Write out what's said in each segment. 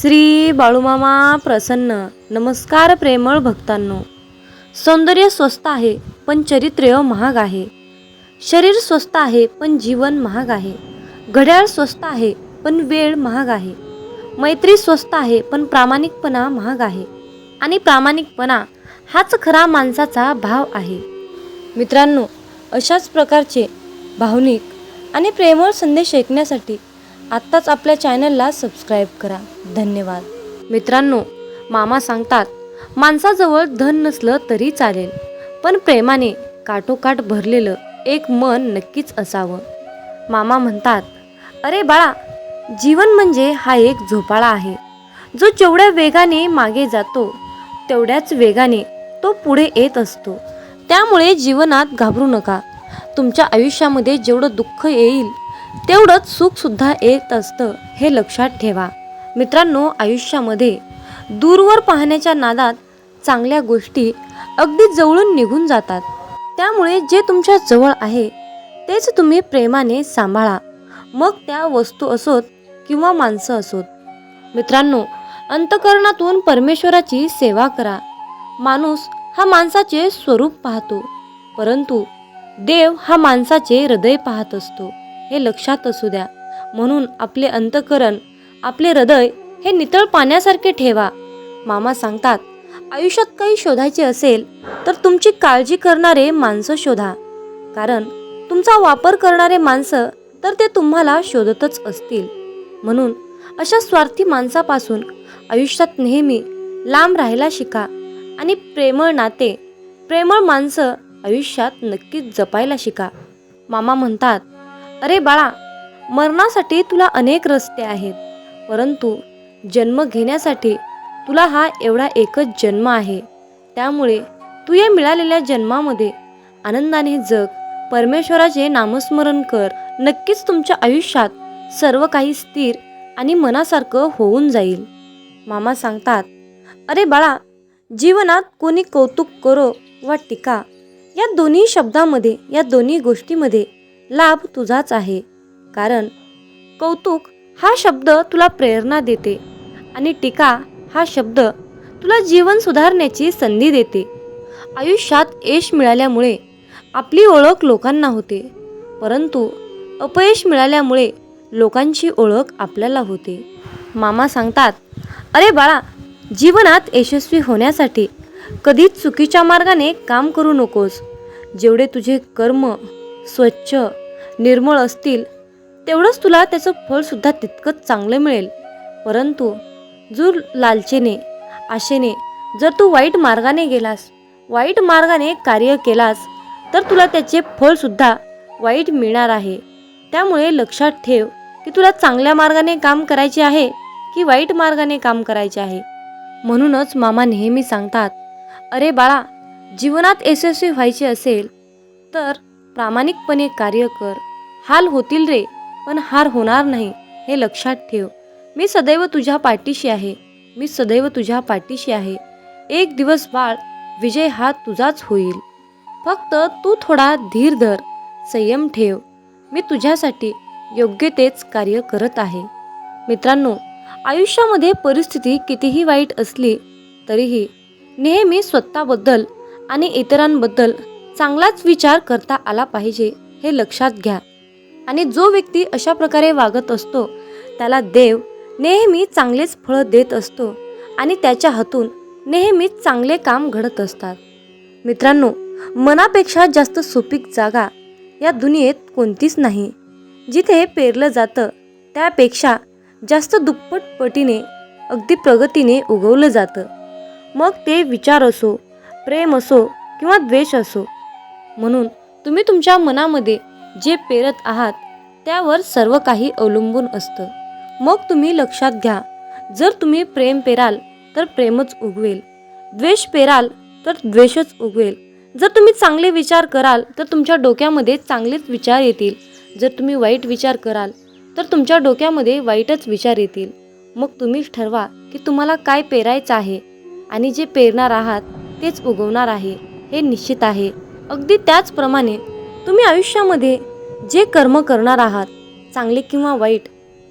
श्री बाळूमामा प्रसन्न. नमस्कार प्रेमळ भक्तांनो. सौंदर्य स्वस्त आहे पण चरित्र्य महाग आहे. शरीर स्वस्त आहे पण जीवन महाग आहे. घड्याळ स्वस्त आहे पण वेळ महाग आहे. मैत्री स्वस्त आहे पण प्रामाणिकपणा महाग आहे. आणि प्रामाणिकपणा हाच खरा माणसाचा भाव आहे. मित्रांनो अशाच प्रकारचे भावनिक आणि प्रेमळ संदेश ऐकण्यासाठी आत्ताच आपल्या चॅनलला सबस्क्राईब करा. धन्यवाद. मित्रांनो मामा सांगतात माणसाजवळ धन नसलं तरी चालेल पण प्रेमाने काठोकाठ भरलेलं एक मन नक्कीच असावं. मामा म्हणतात अरे बाळा जीवन म्हणजे हा एक झोपाळा आहे. जो जेवढ्या वेगाने मागे जातो तेवढ्याच वेगाने तो पुढे येत असतो. त्यामुळे जीवनात घाबरू नका. तुमच्या आयुष्यामध्ये जेवढं दुःख येईल तेवढंच सुखसुद्धा येत असतं हे लक्षात ठेवा. मित्रांनो आयुष्यामध्ये दूरवर पाहण्याच्या नादात चांगल्या गोष्टी अगदी जवळून निघून जातात. त्यामुळे जे तुमच्या जवळ आहे तेच तुम्ही प्रेमाने सांभाळा. मग त्या वस्तू असोत किंवा माणसं असोत. मित्रांनो अंतकरणातून परमेश्वराची सेवा करा. माणूस हा माणसाचे स्वरूप पाहतो परंतु देव हा माणसाचे हृदय पाहत असतो. हे लक्षात असू द्या. म्हणून आपले अंतकरण आपले हृदय हे नितळ पाण्यासारखे ठेवा. मामा सांगतात आयुष्यात काही शोधायचे असेल तर तुमची काळजी करणारे माणसं शोधा. कारण तुमचा वापर करणारे माणसं तर ते तुम्हाला शोधतच असतील. म्हणून अशा स्वार्थी माणसापासून आयुष्यात नेहमी लांब राहायला शिका आणि प्रेमळ नाते प्रेमळ माणसं आयुष्यात नक्कीच जपायला शिका. मामा म्हणतात अरे बाळा मरणासाठी तुला अनेक रस्ते आहेत परंतु जन्म घेण्यासाठी तुला हा एवढा एकच जन्म आहे. त्यामुळे तू या मिळालेल्या जन्मामध्ये आनंदाने जग परमेश्वराचे नामस्मरण कर. नक्कीच तुमच्या आयुष्यात सर्व काही स्थिर आणि मनासारखं होऊन जाईल. मामा सांगतात अरे बाळा जीवनात कोणी कौतुक करो वा टीका. या दोन्ही शब्दामध्ये या दोन्ही गोष्टीमध्ये लाभ तुझाच आहे. कारण कौतुक हा शब्द तुला प्रेरणा देते आणि टीका हा शब्द तुला जीवन सुधारण्याची संधी देते. आयुष्यात यश मिळाल्यामुळे आपली ओळख लोकांना होते परंतु अपयश मिळाल्यामुळे लोकांची ओळख आपल्याला होते. मामा सांगतात अरे बाळा जीवनात यशस्वी होण्यासाठी कधीच चुकीच्या मार्गाने काम करू नकोस. जेवढे तुझे कर्म स्वच्छ निर्मळ असतील तेवढंच तुला त्याचं फळसुद्धा तितकंच चांगलं मिळेल. परंतु जर लालचेने आशेने जर तू वाईट मार्गाने गेलास वाईट मार्गाने कार्य केलास तर तुला त्याचे फळसुद्धा वाईट मिळणार आहे. त्यामुळे लक्षात ठेव की तुला चांगल्या मार्गाने काम करायचे आहे की वाईट मार्गाने काम करायचे आहे. म्हणूनच मामा नेहमी सांगतात अरे बाळा जीवनात यशस्वी व्हायचे असेल तर प्रामाणिकपणे कार्य कर. हाल होतील रे पण हार होणार नाही हे लक्षात ठेव. मी सदैव तुझ्या पाठीशी आहे. मी सदैव तुझ्या पाठीशी आहे. एक दिवस बाळ विजय हा तुझाच होईल. फक्त तू थोडा धीर धर संयम ठेव. मी तुझ्यासाठी योग्य तेच कार्य करत आहे. मित्रांनो आयुष्यामध्ये परिस्थिती कितीही वाईट असली तरीही नेहमी स्वतःबद्दल आणि इतरांबद्दल चांगलाच विचार करता आला पाहिजे हे लक्षात घ्या. आणि जो व्यक्ती अशा प्रकारे वागत असतो त्याला देव नेहमी चांगलेच फळ देत असतो आणि त्याच्या हातून नेहमीच चांगले काम घडत असतात. मित्रांनो मनापेक्षा जास्त सुपीक जागा या दुनियेत कोणतीच नाही. जिथे पेरलं जातं त्यापेक्षा जास्त दुप्पट पटीने अगदी प्रगतीने उगवलं जातं. मग ते विचार असो प्रेम असो किंवा द्वेष असो म्हणून तुम्ही तुमच्या मनामध्ये जे पेरत आहात त्यावर सर्व काही अवलंबून असतं. मग तुम्ही लक्षात घ्या जर तुम्ही प्रेम पेराल तर प्रेमच उगवेल. द्वेष पेराल तर द्वेषच उगवेल. जर तुम्ही चांगले विचार कराल तर तुमच्या डोक्यामध्ये चांगलेच विचार येतील. जर तुम्ही वाईट विचार कराल तर तुमच्या डोक्यामध्ये वाईटच विचार येतील. मग तुम्हीच ठरवा की तुम्हाला काय पेरायचं आहे आणि जे पेरणार आहात तेच उगवणार आहे हे निश्चित आहे. अगदी त्याचप्रमाणे तुम्ही आयुष्यामध्ये जे कर्म करणार आहात चांगले किंवा वाईट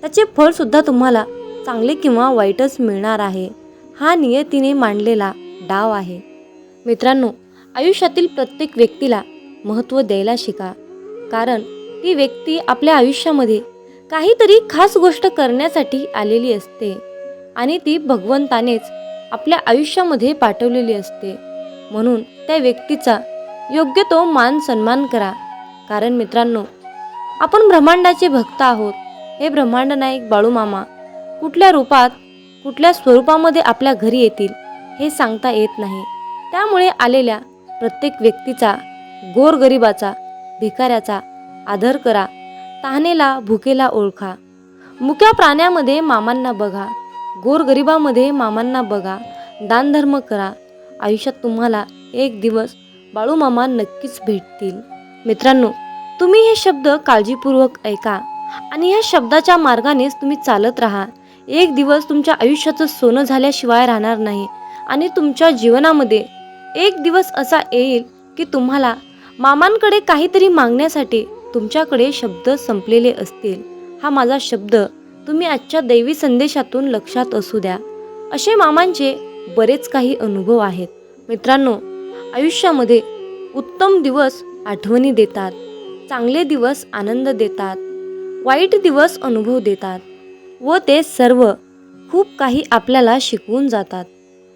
त्याचे फळसुद्धा तुम्हाला चांगले किंवा वाईटच मिळणार आहे. हा नियतीने मांडलेला डाव आहे. मित्रांनो आयुष्यातील प्रत्येक व्यक्तीला महत्त्व द्यायला शिका. कारण ती व्यक्ती आपल्या आयुष्यामध्ये काहीतरी खास गोष्ट करण्यासाठी आलेली असते आणि ती भगवंतानेच आपल्या आयुष्यामध्ये पाठवलेली असते. म्हणून त्या व्यक्तीचा योग्य तो मान सन्मान करा. कारण मित्रांनो आपण ब्रह्मांडाचे भक्त आहोत. हे ब्रह्मांड नायक बाळूमामा कुठल्या रूपात कुठल्या स्वरूपामध्ये आपल्या घरी येतील हे सांगता येत नाही. त्यामुळे आलेल्या प्रत्येक व्यक्तीचा गोरगरिबाचा भिकाऱ्याचा आदर करा. तहानेला भुकेला ओळखा. मुक्या प्राण्यामध्ये मामांना बघा. गोरगरिबामध्ये मामांना बघा. दानधर्म करा. आयुष्यात तुम्हाला एक दिवस बाळूमामा नक्कीच भेटतील. मित्रांनो तुम्ही हे शब्द काळजीपूर्वक ऐका आणि ह्या शब्दाच्या मार्गानेच तुम्ही चालत राहा. एक दिवस तुमच्या आयुष्याचं सोनं झाल्याशिवाय राहणार नाही आणि तुमच्या जीवनामध्ये एक दिवस असा येईल की तुम्हाला मामांकडे काहीतरी मागण्यासाठी तुमच्याकडे शब्द संपलेले असतील. हा माझा शब्द तुम्ही आजच्या दैवी संदेशातून लक्षात असू द्या. असे मामांचे बरेच काही अनुभव आहेत. मित्रांनो आयुष्यामध्ये उत्तम दिवस आठवणी देतात चांगले दिवस आनंद देतात वाईट दिवस अनुभव देतात व ते सर्व खूप काही आपल्याला शिकवून जातात.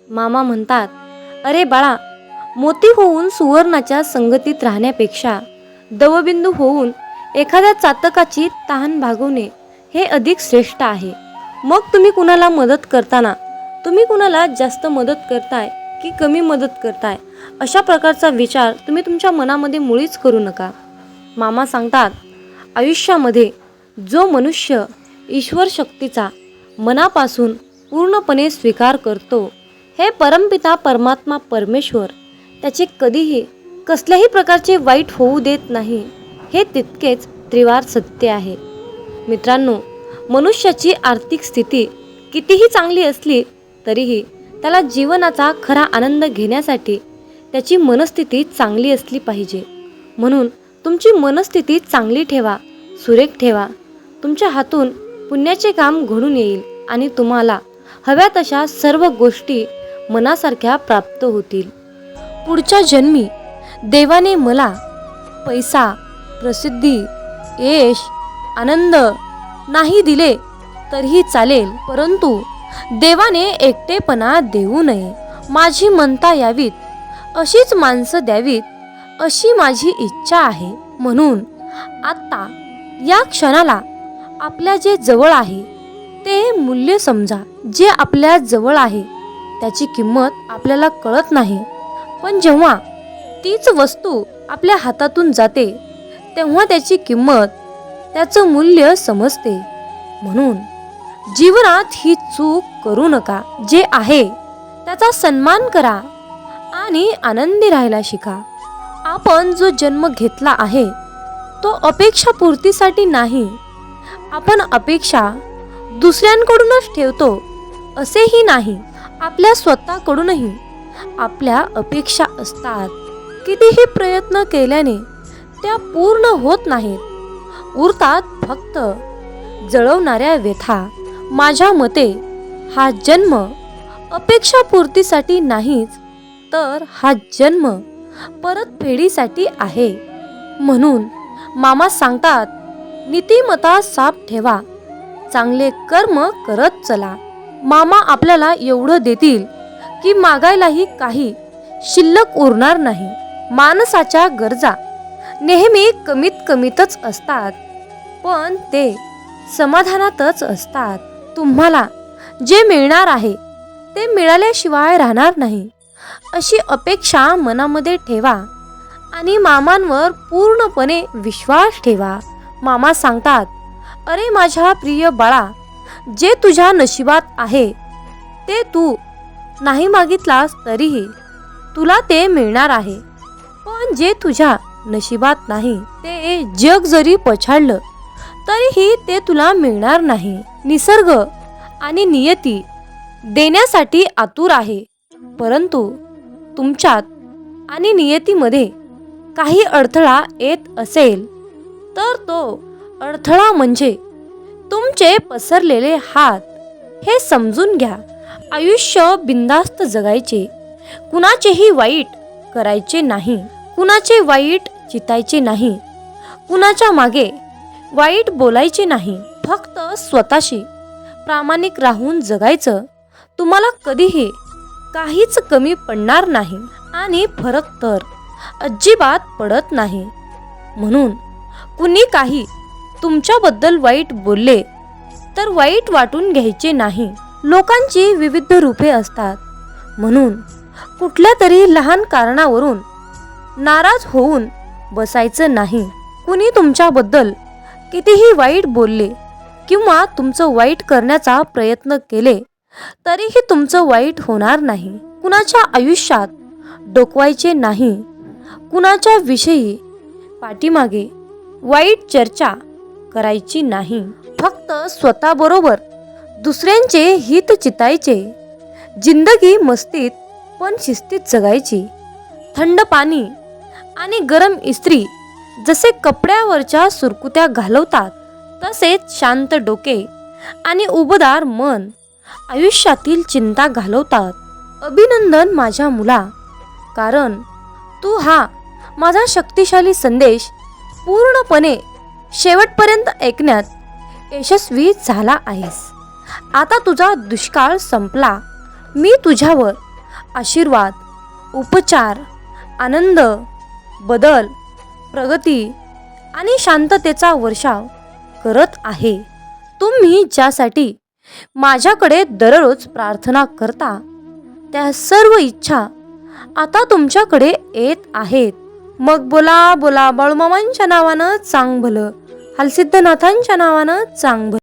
मामा म्हणतात अरे बाळा मोती होऊन सुवर्णाच्या संगतीत राहण्यापेक्षा दवबिंदू होऊन एखाद्या चातकाची तहान भागवणे हे अधिक श्रेष्ठ आहे. मग तुम्ही कुणाला मदत करताना तुम्ही कुणाला जास्त मदत करताय की कमी मदत करताय? अशा प्रकारचा विचार तुम्ही तुमच्या मनामध्ये मुळीच करू नका. मामा सांगतात आयुष्यामध्ये जो मनुष्य ईश्वर शक्तीचा मनापासून पूर्णपणे स्वीकार करतो हे परमपिता परमात्मा परमेश्वर त्याचे कधीही कसल्याही प्रकारचे वाईट होऊ देत नाही हे तितकेच त्रिवार सत्य आहे. मित्रांनो मनुष्याची आर्थिक स्थिती कितीही चांगली असली तरीही त्याला जीवनाचा खरा आनंद घेण्यासाठी त्याची मनस्थिती चांगली असली पाहिजे. म्हणून तुमची मनस्थिती चांगली ठेवा सुरेख ठेवा. तुमच्या हातून पुण्याचे काम घडून येईल आणि तुम्हाला हव्या तशा सर्व गोष्टी मनासारख्या प्राप्त होतील. पुढच्या जन्मी देवाने मला पैसा प्रसिद्धी यश आनंद नाही दिले तरीही चालेल परंतु देवाने एकटेपणा देऊ नये. माझी म्हणता यावीत. अशीच माणसं द्यावीत. अशी माझी इच्छा आहे. म्हणून आत्ता या क्षणाला आपल्या जे जवळ आहे ते मूल्य समजा. जे आपल्या जवळ आहे त्याची किंमत आपल्याला कळत नाही. पण जेव्हा तीच वस्तू आपल्या हातातून जाते तेव्हा त्याची किंमत त्याचं मूल्य समजते. म्हणून जीवनात ही चूक करू नका. जे आहे त्याचा सन्मान करा आणि आनंदी राहायला शिका. आपण जो जन्म घेतला आहे तो अपेक्षा पूर्तीसाठी नाही. आपण अपेक्षा दुसऱ्यांकडूनच ठेवतो असेही नाही. आपल्या स्वतःकडूनही. आपल्या अपेक्षा असतात. कितीही प्रयत्न केल्याने त्या पूर्ण होत नाहीत. उरतात फक्त जळवणाऱ्या व्यथा. माझ्या मते हा जन्म अपेक्षापूर्तीसाठी नाहीच तर हा जन्म परतफेडीसाठी आहे. म्हणून मामा सांगतात नीतिमता साफ ठेवा चांगले कर्म करत चला. मामा आपल्याला एवढं देतील की मागायलाही काही शिल्लक उरणार नाही. माणसाच्या गरजा नेहमी कमीत कमीतच असतात पण ते समाधानातच असतात. तुम्हाला जे मिळणार आहे ते मिळाल्याशिवाय राहणार नाही. अशी अपेक्षा मनामध्ये ठेवा आणि मामांवर पूर्णपणे विश्वास ठेवा. मामा सांगतात अरे माझ्या प्रिय बाळा जे तुझ्या नशिबात आहे ते तू नाही मागितलास तरीही तुला ते मिळणार आहे. पण जे तुझ्या नशिबात नाही ते जग जरी पछाडलं तरीही ते तुला मिळणार नाही. निसर्ग आणि नियती देण्यासाठी आतुर आहे. परंतु तुमच्यात आणि नियतीमध्ये काही अडथळा येत असेल तर तो अडथळा म्हणजे तुमचे पसरलेले हात हे समजून घ्या. आयुष्य बिंदास्त जगायचे. कुणाचेही वाईट करायचे नाही. कुणाचे वाईट चितायचे नाही. कुणाच्या मागे वाईट बोलायचे नाही. फक्त स्वतःशी प्रामाणिक राहून जगायचं तुम्हाला कधीही काहीच कमी पडणार नाही आणि फरक तर अजिबात पडत नाही. म्हणून कुणी काही तुमच्याबद्दल वाईट बोलले तर वाईट वाटून घ्यायचे नाही. लोकांची विविध रूपे असतात. म्हणून कुठल्या तरी लहान कारणावरून नाराज होऊन बसायचं नाही. कुणी तुमच्याबद्दल कितीही वाईट बोलले किंवा तुमचं वाईट करण्याचा प्रयत्न केले तरीही तुमचं वाईट होणार नाही. कुणाच्या आयुष्यात डोकवायचे नाही कुणाच्या विषयी पाठीमागे वाईट चर्चा करायची नाही. फक्त स्वतःबरोबर दुसऱ्यांचे हित चितायचे जिंदगी मस्तीत पण शिस्तीत जगायची. थंड पाणी आणि गरम इस्त्री जसे कपड्यावरच्या सुरकुत्या घालवतात तसेच शांत डोके आणि उबदार मन आयुष्यातील चिंता घालवतात. अभिनंदन माझ्या मुला कारण तू हा माझा शक्तिशाली संदेश पूर्णपणे शेवटपर्यंत ऐकण्यात यशस्वी झाला आहेस. आता तुझा दुष्काळ संपला. मी तुझ्यावर आशीर्वाद उपचार आनंद बदल प्रगती आणि शांततेचा वर्षाव करत आहे. तुम्ही ज्यासाठी माझ्याकडे दररोज प्रार्थना करता त्या सर्व इच्छा आता तुमच्याकडे येत आहेत. मग बोला बोला बाळूमामांच्या नावानं चांग भलं हलसिद्धनाथांच्या नावानं चांग भलं.